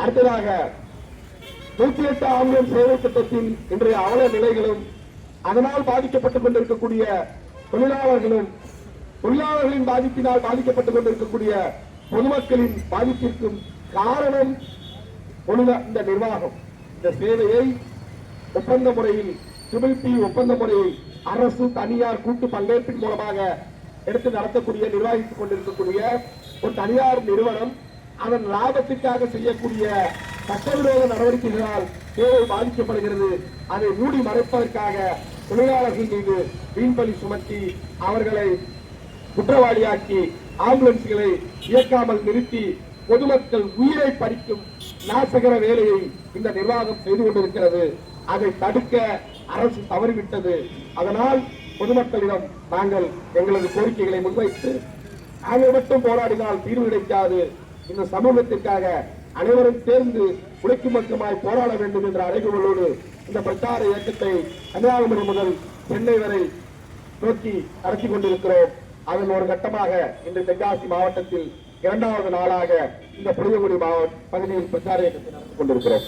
அடுத்ததாக நூத்தி எட்டு ஆம்புலன்ஸ் சேவை திட்டத்தின் இன்றைய அவல நிலைகளும் அதனால் பாதிக்கப்பட்டுக் கொண்டிருக்கக்கூடிய தொழிலாளர்களும் தொழிலாளர்களின் பாதிப்பினால் பாதிக்கப்பட்டுக் கொண்டிருக்கக்கூடிய பொதுமக்களின் பாதிப்பிற்கும் காரணம் ஒழுங்க இந்த நிர்வாகம். இந்த சேவையை ஒப்பந்த முறையில் ட்ரிபிள் பி ஒப்பந்த முறையை அரசு தனியார் கூட்டு பங்கேற்பின் மூலமாக எடுத்து நடத்தக்கூடிய நிர்வகித்துக் கொண்டிருக்கக்கூடிய ஒரு தனியார் நிறுவனம் அதன் லாபத்திற்காக செய்யக்கூடிய சட்டவிரோத நடவடிக்கைகளால் தேவை பாதிக்கப்படுகிறது. அதை மூடி மறைப்பதற்காக தொழிலாளர்கள் மீது வீண்பலி சுமத்தி அவர்களை குற்றவாளியாக்கி ஆம்புலன்ஸ்களை இயக்காமல் நிறுத்தி பொதுமக்கள் உயிரை பறிக்கும் நாசகர வேலையை இந்த நிர்வாகம் செய்து கொண்டிருக்கிறது. அதை தடுக்க அரசு தவறிவிட்டது. அதனால் பொதுமக்களிடம் நாங்கள் எங்களது கோரிக்கைகளை முன்வைத்து நாங்கள் மட்டும் போராடினால் தீர்வு கிடைக்காது. இந்த சமூகத்திற்காக அனைவரும் சேர்ந்து உழைக்கும் மக்கமாய் போராட வேண்டும் என்ற அறைகூவலோடு இந்த பிரச்சார இயக்கத்தை கன்னியாகுமரி முதல் சென்னை வரை நோக்கி நடத்தி கொண்டிருக்கிறோம். அதன் ஒரு கட்டமாக இன்று தென்காசி மாவட்டத்தில் இரண்டாவது நாளாக இந்த புளியங்குடி மாவட்ட பகுதியில் பிரச்சார இயக்கத்தை நடத்தி கொண்டிருக்கிறோம்.